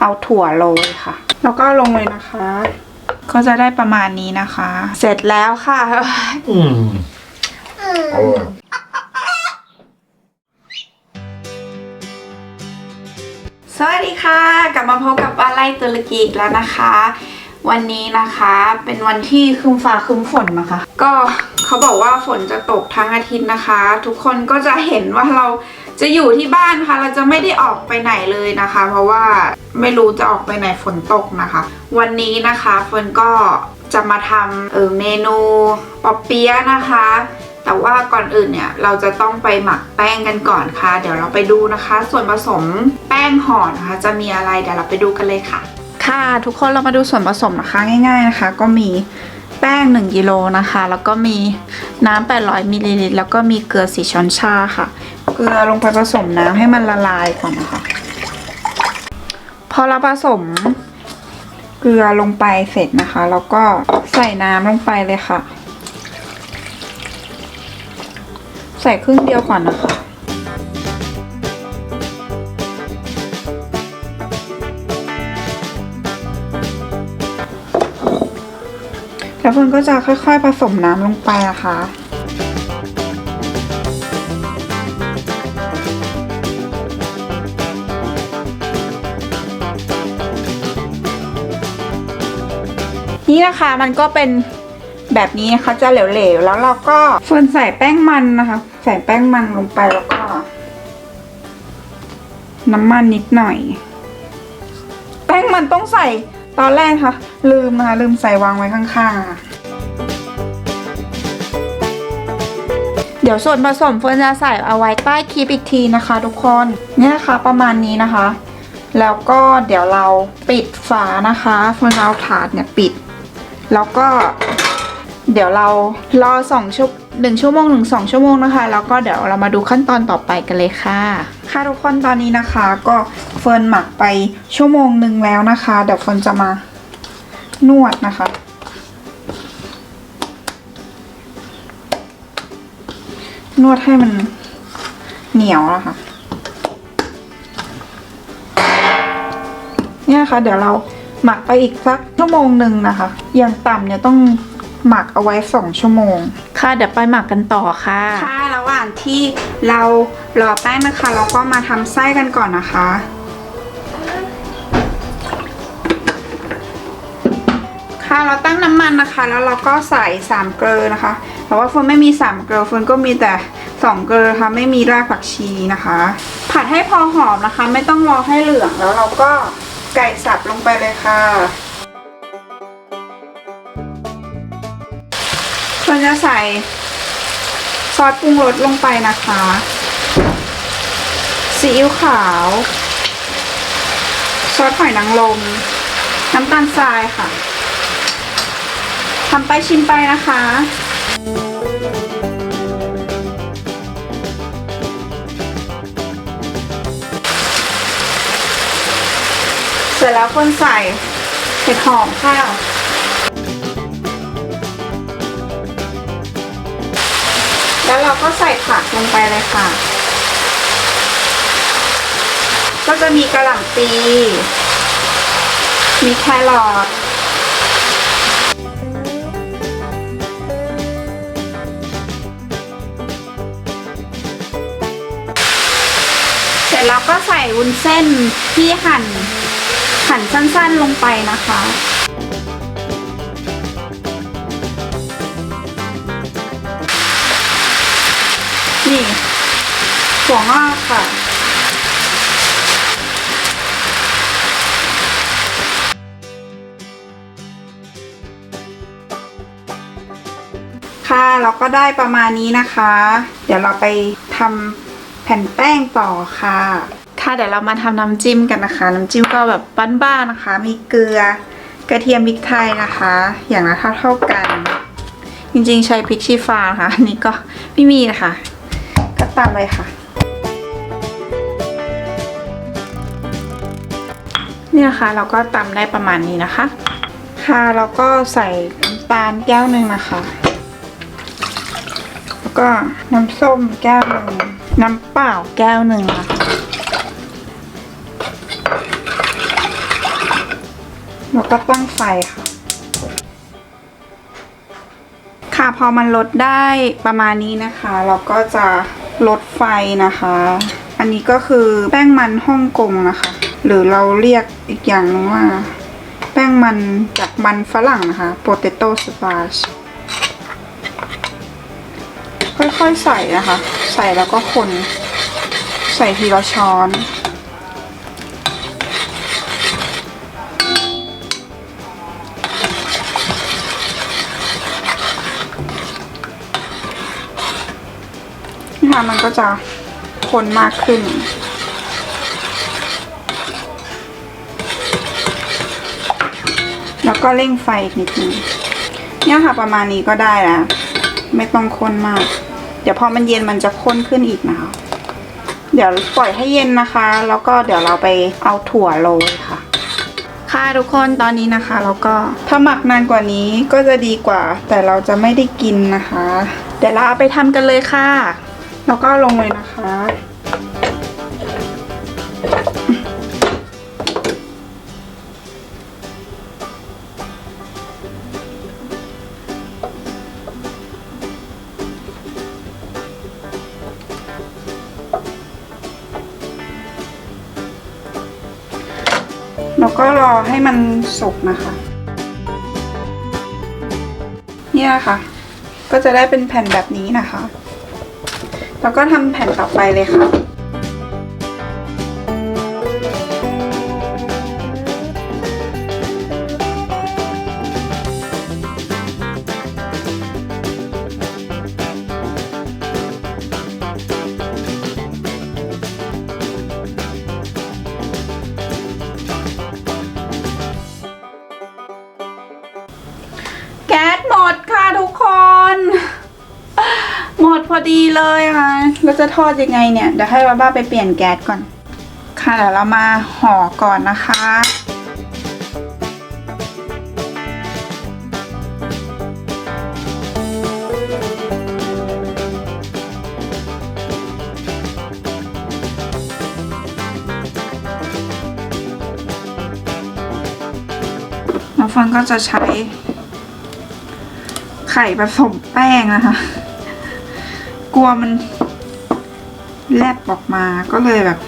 เอาถั่วโรยค่ะ แล้วก็ลงเลยนะคะ ก็จะได้ประมาณนี้นะคะ เสร็จแล้วค่ะ อืมสวัสดีค่ะ กลับมาพบกับอะไรตุรกีอีกแล้วนะคะ วันนี้นะคะ เป็นวันที่คึมฟ้าคึมฝนมาคะ ก็เขาบอกว่าฝนจะตกทั้งอาทิตย์นะคะ ทุกคนก็จะเห็นว่าเราจะอยู่ที่บ้านค่ะเราจะไม่ได้ออกไปไหนเลยนะคะ เพราะว่าไม่รู้จะออกไปไหนฝนตกนะคะ วันนี้นะคะเฟิร์นก็จะมาทำเออเมนูปอเปี๊ยะนะคะ แต่ว่าก่อนอื่นเนี่ยเราจะต้องไปหมักแป้งกันก่อนค่ะ เดี๋ยวเราไปดูนะคะ ส่วนผสมแป้งห่อนะคะ จะมีอะไรเดี๋ยวเราไปดูกันเลยค่ะ ค่ะทุกคนเรามาดูส่วนผสมนะคะง่ายๆนะคะ ก็มีแป้ง1กิโลนะคะแล้วก็มีน้ำ800มิลลิลิตรแล้วก็มีเกลือสีช้อนชาค่ะเกลือลงไปผสมน้ำให้มันละลายก่อนนะคะ พอเราผสม เกลือลงไปเสร็จนะคะ แล้วก็ใส่น้ำลงไปเลยค่ะ ใส่ครึ่งเดียวก่อนนะคะ แล้วเพื่อนก็จะค่อย ๆผสมน้ำลงไปนะคะนี้นะคะมันก็เป็นแบบนี้เขาจะเหลวๆแล้วเราก็ส่วนใส่แป้งมันนะคะ ใส่แป้งมันลงไปแล้วก็ น้ำมันนิดหน่อย แป้งมันต้องใส่ตอนแรกค่ะ ลืมนะคะลืมใส่วางไว้ข้างๆเดี๋ยวส่วนผสมเฟิร์นจะใส่เอาไว้ใต้คลิปอีกทีนะคะ ทุกคนเนี่ยนะคะประมาณนี้นะคะ แล้วก็เดี๋ยวเราปิดฝานะคะเฟิร์นเอาถาดเนี่ยปิดแล้วก็เดี๋ยวเรารอสองชั่วหนึ่งชั่วโมงหนึ่งสองชั่วโมงนะคะ แล้วก็เดี๋ยวเรามาดูขั้นตอนต่อไปกันเลยค่ะ ค่ะทุกคนตอนนี้นะคะ ก็เฟิร์นหมักไปชั่วโมงหนึ่งแล้วนะคะ เดี๋ยวเฟิร์นจะมานวดนะคะ นวดให้มันเหนียวนะคะเนี่ยค่ะ เดี๋ยวเราหมักไปอีกสักชั่วโมงหนึ่งนะคะอย่างต่ำเนี่ยต้องหมักเอาไว้2ชั่วโมง ค่ะเดี๋ยวไปหมักกันต่อค่ะค่ะระหว่างที่เรารอแป้งนะคะ เราก็มาทำไส้กันก่อนนะคะ ค่ะเราตั้งน้ำมันนะคะ แล้วเราก็ใส่สามเกลือนะคะแต่ว่าเฟินไม่มีสามเกลือเฟินก็มีแต่สองเกลือค่ะไม่มีรากผักชีนะคะ ผัดให้พอหอมนะคะ ไม่ต้องรอให้เหลืองแล้วเราก็ไก่สับลงไปเลยค่ะเราจะใส่ ซอสปรุงรสลงไปนะคะ ซีอิ๊วขาว ซอสหอยนางรมน้ำตาลทรายค่ะ ทำไปชิมไปนะคะร็จแล้วคนใส่เห็ดหอมค่ะ แล้วเราก็ใส่ผักลงไปเลยค่ะ ก็จะมีกระหล่ำปีมีแครอทเสร็จแล้วก็ใส่วุ้นเส้นที่หั่นหั่นสั้นๆลงไปนะคะ นี่ถั่วงอกค่ะ ค่ะเราก็ได้ประมาณนี้นะคะ เดี๋ยวเราไปทำแผ่นแป้งต่อค่ะนะะเดี๋ยวเรามาทำน้ำจิ้มกันนะคะ น้ำจิ้มก็แบบบ้านๆนะคะ มีเกลือกระเทียมพริกไทยนะคะ อย่างละเท่าเท่ากันจริงๆใช้พริกชี้ฟ้าค่ะอันนี้ก็ไม่มีนะคะก็ตามเลยค่ะนี่นะคะเราก็ตำได้ประมาณนี้นะคะ ค่ะเราก็ใส่น้ำตาลแก้วหนึ่งนะคะแล้วก็น้ำส้มแก้วหนึ่งน้ำเปล่าแก้วหนึ่งนะคะแล้วก็ตั้งไฟค่ะ ค่ะพอมันลดได้ประมาณนี้นะคะ เราก็จะลดไฟนะคะ อันนี้ก็คือแป้งมันฮ่องกงนะคะ หรือเราเรียกอีกอย่างว่า แป้งมันจากมันฝรั่งนะคะ potato starch ค่อยๆใส่นะคะ ใส่แล้วก็คนใส่ทีละช้อนขึ้มามันก็จะคนมากขึ้น แล้วก็เร่งไฟนิดนึงเนี่ยค่ะประมาณนี้ก็ได้แล้ว ไม่ต้องคนมาก เดี๋ยวพอมันเย็นมันจะข้นขึ้นอีกนะคะเดี๋ยว ปล่อยให้เย็นนะคะ แล้วก็เดี๋ยวเราไปเอาถั่วโรยค่ะ ค่ะ ทุกคนตอนนี้นะคะแล้วก็ถ้าหมักนานกว่านี้ก็จะดีกว่า แต่เราจะไม่ได้กินนะคะ เดี๋ยวเราเอาไปทำกันเลยค่ะแล้วก็ลงเลยนะคะแล้วก็รอให้มันสุกนะคะ เนี่ยค่ะ ก็จะได้เป็นแผ่นแบบนี้นะคะแล้วก็ทำแผ่นต่อไปเลยค่ะดีเลยค่ะเราจะทอดยังไงเนี่ย เดี๋ยวให้บ้าบ้าไปเปลี่ยนแก๊สก่อน ค่ะเดี๋ยวเรามาห่อก่อนนะคะเ้องฟนก็จะใช้ ไข่ผสมแป้งนะคะกลัวมันแลบออกมา ก็เลยแบบ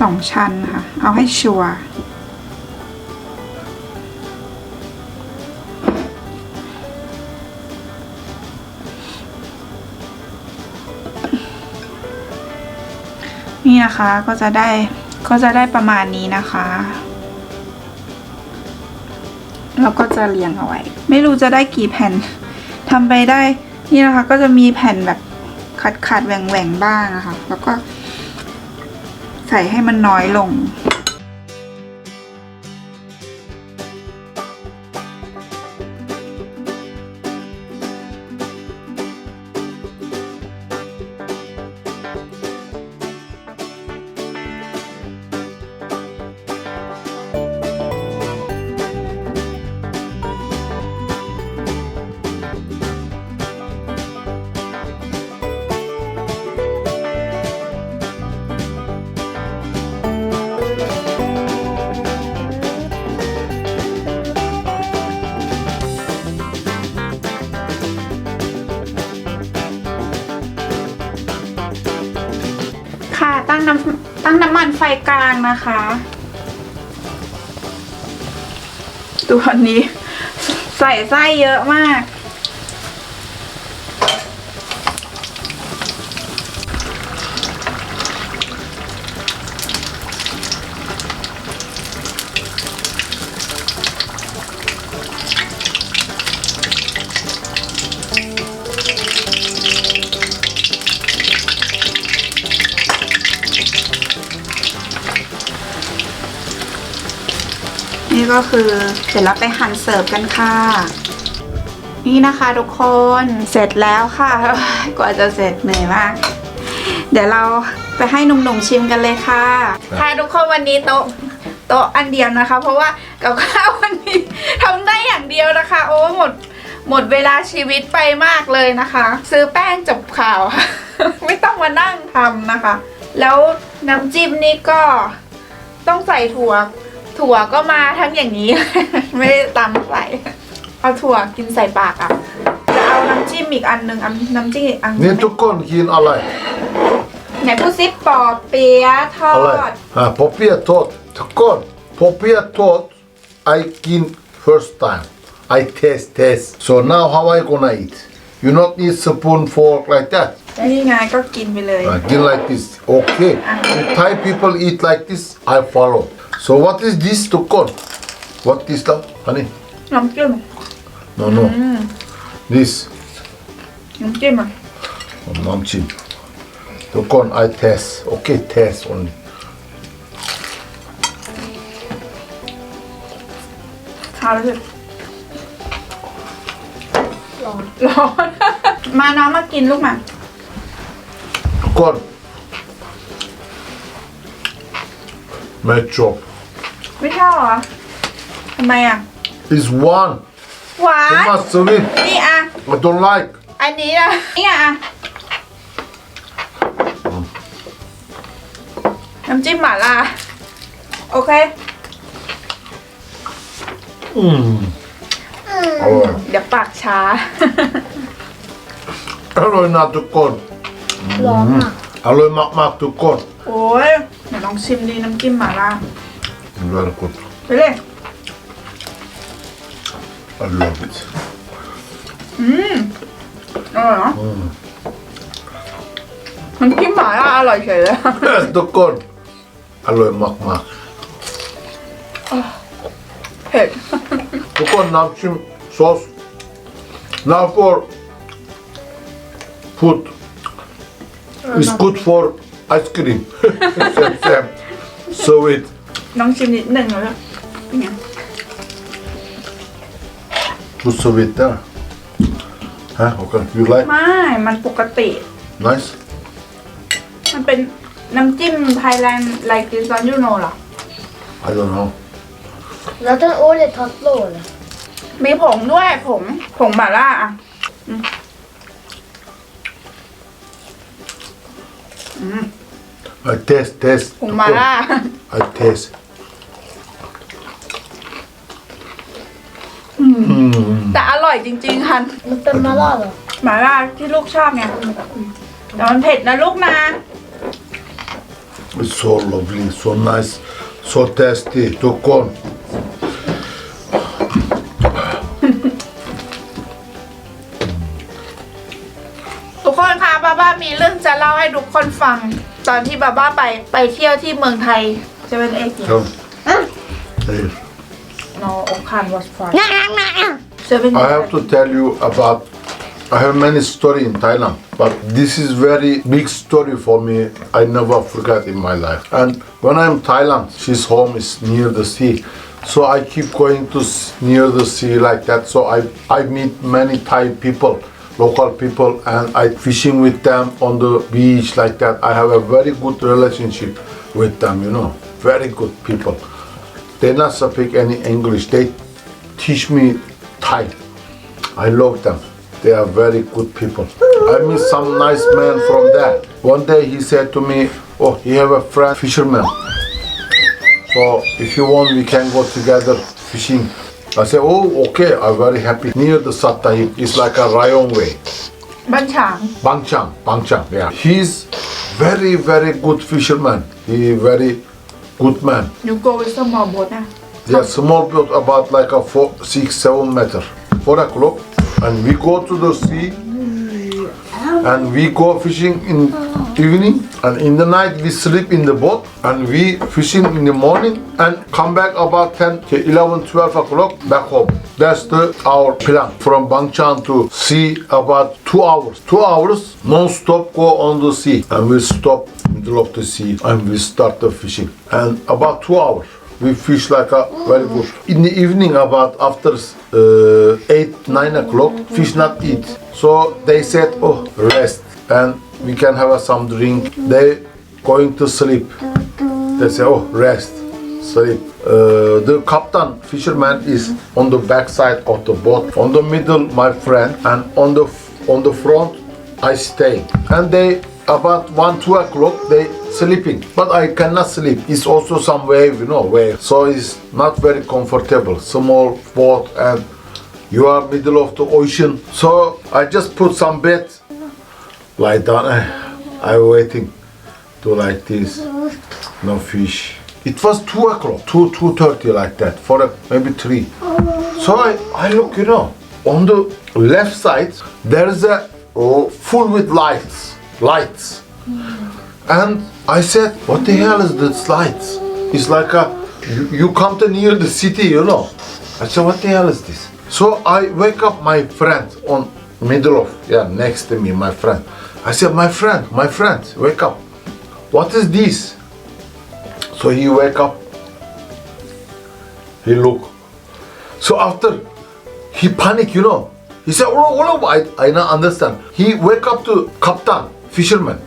สองชั้นค่ะ เอาให้ชัวร์นี่นะคะก็จะได้ ก็จะได้ประมาณนี้นะคะแล้วก็จะเรียงเอาไว้ ไม่รู้จะได้กี่แผ่นทำไปได้นี่นะคะก็จะมีแผ่นแบบขาดขาดแหว่งแหว่งบ้างนะคะแล้วก็ใส่ให้มันน้อยลงมน้ำมันไฟกลางนะคะ ตัวนี้ใส่ไส้เยอะมากนี่ก็คือเสร็จแล้วไปหั่นเสิร์ฟกันค่ะ นี่นะคะทุกคนเสร็จแล้วค่ะ กว่าจะเสร็จเหนื่อยมาก เดี๋ยวเราไปให้หนุ่มๆชิมกันเลยค่ะค่ะทุกคนวันนี้โต๊ะโต๊ะอันเดียวนะคะ เพราะว่ากับข้าววันนี้ทำได้อย่างเดียวนะคะโอ้หมดหมดเวลาชีวิตไปมากเลยนะคะ ซื้อแป้งจบข่าว ไม่ต้องมานั่งทำนะคะ แล้ว น้ำจิ้มนี่ก็ต้องใส่ถั่วถั่วก็มาทั้งอย่างนี้ไม่ได้ตำใส่เอาถั่วกินใส่ปากอ่ะจะเอาน้ำจิ้มอีกอันหนึ่งน้ำจิ้มอีกอันนี่ทุกคนกินอะไรไหนผู้ซิปปอเปี๊ยะทออะไรดอ่าปอเปี๊ยะทอดทุกคนปอเปี๊ยะทอด I กิน first time I taste taste so now how I gonna eat you not need spoon fork like that นี่ไงก็กินไปเลย uh, กิน like this okay Thai people eat like this I follow So what is this to call? What is the honey? น้ำจิ้ม No, no. Mm. This น้ำจิ้มอ่ะ namchim. Oh, to call I test. Okay, test only. How is it? ร้อนมาน้องมากินลูกหมา To call. My job. ไม่ชอบเหรอ ทำไมอ่ะ i s one. หวาน Too m u ินี่อ่ะ I don't like. อันนี้นะนี่อ่ะ น้ำจิ้มหม่าล่าโอเคอืมอเดี๋ยวปากช้า อร่อยนะทุกคนร้อนอ่ะอร่อยมากๆทุกคนโอ้ยเดี๋ยวลองชิมดีน้ำจิ้มหมาล่า lo encuentro. ¿Vale? I love it. Mmm. อร่อยเนาะอืมมันกินหมาล่าอร่อยเฉยเลยทุกคนอร่อยมากเผ็ดๆทุกคนน้ำชิมซอส now for food euh, It's good for ice cream so it น้องชิมนิดหนึ่งแล้วบุสวิตเตอร์ฮะโอเคยูไลท์ไม่มันปกติ nice มันเป็นน้ำจิ้มไทยแลนด์ไลท์ดิซอนยูโน่หรอ I d o น t know แล้วต้นโอเลทอสโลล่มีผงด้วยผงผงบาร่าอ่ะ อืม I taste taste ผงบาร่าอ t a เ t สืแต่อร่อยจริง ๆ ค่ะมันเป็นมาล่าเหรอ หมาล่าที่ลูกชอบเนี่ยแต่มันเผ็ดนะลูกนะ It's so lovely, so nice, so tasty, ท o c o น n ทุกคนคะบาบ้ามีเรื่องจะเล่าให้ทุกคนฟัง ตอนที่บาบ้าไปไปเที่ยวที่เมืองไทยจะเป็นเอก c was I have to tell you about. I have many story in Thailand, but this is very big story for me. I never forgot in my life. And when I'm Thailand, she's home is near the sea, so I keep going to near the sea like that. So I I meet many Thai people, local people, and I fishing with them on the beach like that. I have a very good relationship with them, you know, very good people they not speak any English. They teach me Thai. I love them. They are very good people. I meet some nice man from there. One day he said to me, oh, he have a friend, fisherman. So if you want, we can go together fishing. I said, oh, okay, I'm very happy. Near the Satay, it's like a Rayong way. Bangchang. Bangchang. Bangchang. yeah. He's very, very good fisherman. He very good man. You go with small boat, huh? Yeah, small boat about like a four, six, seven meter. Four o'clock, and we go to the sea. and we go fishing in evening and in the night we sleep in the boat and we fishing in the morning and come back about 10 to 11 12 o'clock back home that's the our plan from Bangchan to sea about two hours two hours non-stop go on the sea and we stop middle of the sea and we start the fishing and about two hours we fish like a very good in the evening about after uh, 8 9 o'clock fish not eat So they said, oh, rest and we can have some drink. They going to sleep. They say, oh, rest, sleep. Uh, the captain, fisherman is on the back side of the boat. On the middle, my friend, and on the on the front, I stay. And they about one two o'clock they sleeping but i cannot sleep it's also some wave you know wave so it's not very comfortable small boat and you are middle of the ocean. So I just put some bed, lie down. Eh? I, I waiting to like this. No fish. It was two o'clock, two two thirty like that, for a, maybe three. So I, I look, you know, on the left side there is a oh, full with lights, lights. And I said, what the hell is this lights? It's like a you, you come to near the city, you know. I said, what the hell is this? So I wake up my friend on middle of, yeah, next to me, my friend. I said, my friend, my friend, wake up. What is this? So he wake up. He look. So after, he panic, you know. He said, oh Olo, I, I not understand. He wake up to captain fisherman.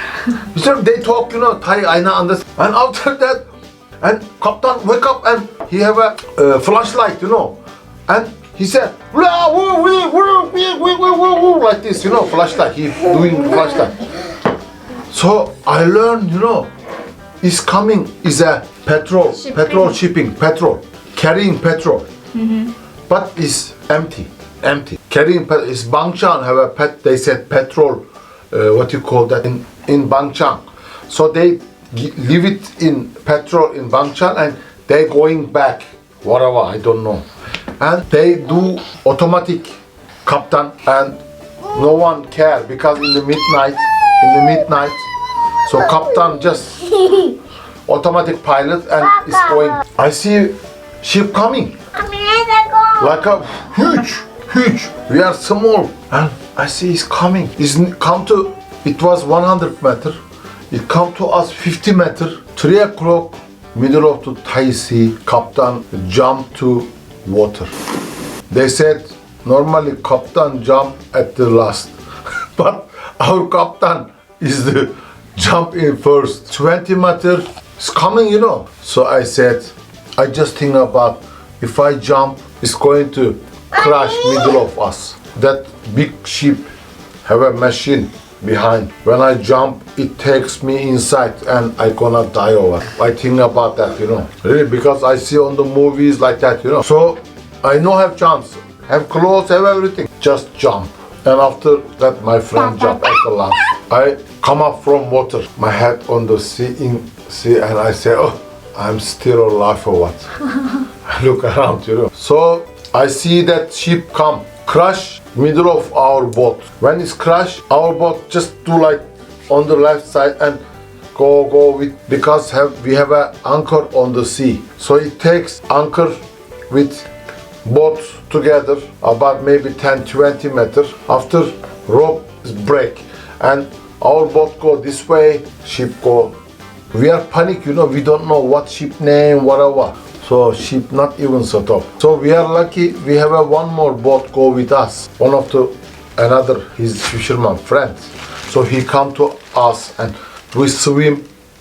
he said, they talk, you know, Thai, I not understand. And after that, and captain wake up and he have a uh, flashlight, you know. And he said, rah, woo, woo, like this, you know, flash flashlight. He doing flash flashlight. So I learned, you know, it's coming is a petrol, Shipping. petrol shipping, petrol, carrying petrol. Mm-hmm. But it's empty, empty. Carrying petrol is Bangchang have a pet. They said petrol, uh, what you call that in in Bangchang. So they leave it in petrol in Bangchang and they going back. Whatever I don't know and they do automatic captain and no one care because in the midnight in the midnight so captain just automatic pilot and is going i see ship coming like a huge huge we are small and i see it's coming it's come to it was 100 meter it come to us 50 meter 3 o'clock middle of the Thai sea captain jump to water. They said normally captain jump at the last, but our captain is the jump in first. 20 meter is coming, you know. So I said, I just think about if I jump, it's going to crash middle of us. That big ship have a machine behind. When I jump, it takes me inside and I gonna die over. I think about that, you know. Really, because I see on the movies like that, you know. So I know have chance, have clothes, have everything. Just jump. And after that, my friend jumped at the last. I come up from water, my head on the sea, in sea, and I say, oh, I'm still alive or what? I look around, you know. So I see that ship come crush middle of our boat. When it's crush our boat, just do like on the left side and go go with because have we have an anchor on the sea. So it takes anchor with boat together about maybe 10-20 meters. After rope is break and our boat go this way, ship go. We are panic, you know, we don't know what ship name, whatever so ship not even set up so we are lucky we have a one more boat go with us one of the another his fisherman friends so he come to us and we swim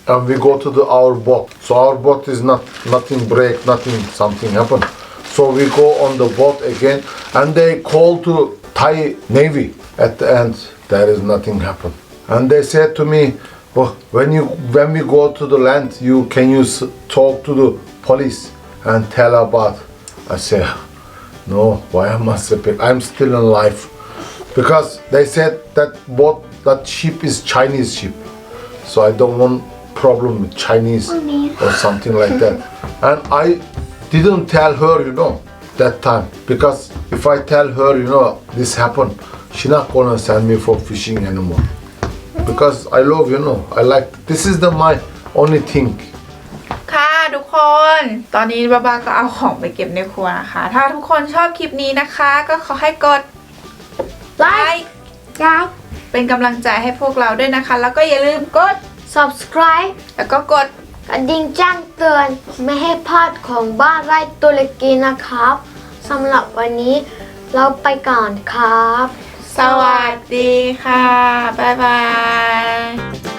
and we go to the our boat so our boat is not nothing break nothing something happen so we go on the boat again and they call to thai navy at the end there is nothing happen and they said to me oh, when you when we go to the land you can you talk to the police and tell about. I say, no, why am I sleeping? I'm still alive. Because they said that boat, that ship is Chinese ship. So I don't want problem with Chinese oh, or something like that. And I didn't tell her, you know, that time. Because if I tell her, you know, this happened, she's not gonna send me for fishing anymore. Because I love, you know, I like, this is the my only thing คนตอนนี้บ้าบาก็เอาของไปเก็บในครัวนะคะ ถ้าทุกคนชอบคลิปนี้นะคะ ก็ขอให้กดไลค์ไลค์เป็นกำลังใจให้พวกเราด้วยนะคะ แล้วก็อย่าลืมกด subscribe แล้วก็กดกระดิ่งแจ้งเตือน ไม่ให้พลาดของบ้านไร่ตุรกีนะครับ สำหรับวันนี้เราไปก่อนครับ สวัสดีค่ะ บ๊ายบาย